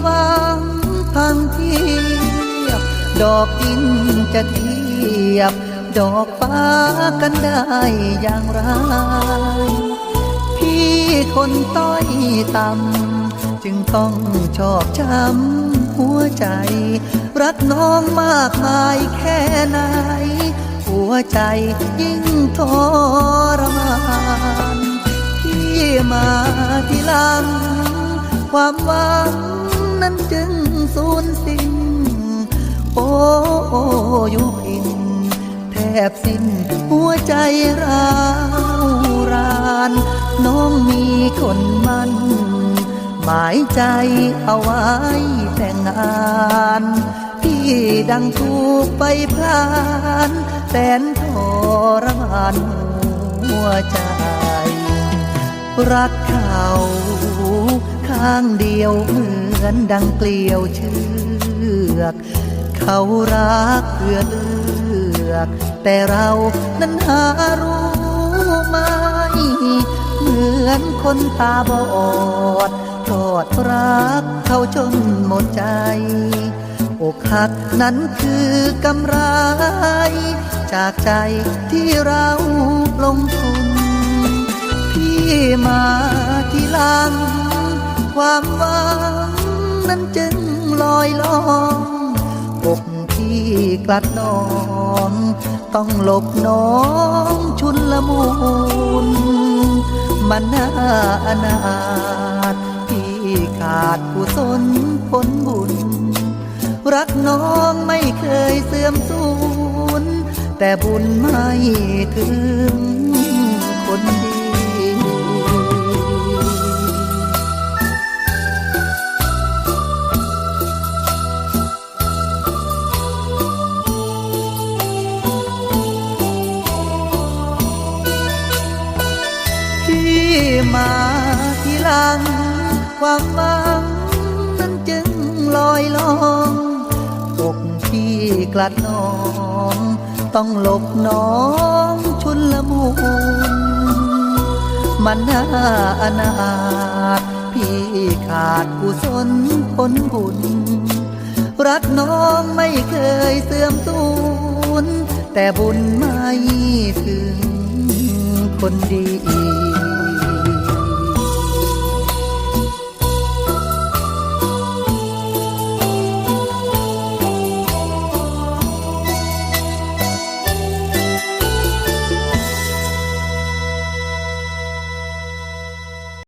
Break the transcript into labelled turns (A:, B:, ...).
A: ผิดหวังทั้งเทียบ ดอกดินจะเทียบ ดอกฟ้ากันได้อย่างไร พี่คนต้อยต่ำจึงต้องชอกช้ำหัวใจ รักน้องมากมายแค่ไหน หัวใจยิ่งทรมานพี่มาที่หลังความหวัง นั้นจึงสูญสิ้น โอ้โอยุพิน แทบสิ้นหัวใจร้าวราน น้องมีคนมัน หมายใจเอาไว้แต่งงานพี่ดังถูกไปพลานแสนทรมานหัวใจ รักเขาข้างเดียวเห มือนดังเกลียวเชือก เขารักเพื่อเลือก แต่เรานั้นหารู้ไหมเหมือนคนตาบอดทอดรักเขาจนหมดใจอกหักนั้นคือกำไร จากใจที่เราลงทุน พี่มาที่ลังความหวัง นั้นจึงลอยล่องอกพี่กลัดน้อง ต้องหลบน้องชุนละมุนมันน่าอนาถพี่ขาดกุศลผลบุญ รักน้องไม่เคยเสื่อมสูญแต่บุญไม่ถึงคนดี มาที่หลัง ความหวังนั้นจึงลอยลองอกพี่กลัดน้อง ต้องหลบน้องชุนละมุนมันน่าอนาถพี่ขาดกุศลผลบุญ รักน้องไม่เคยเสื่อมสูญแต่บุญไม่ถึงคนดี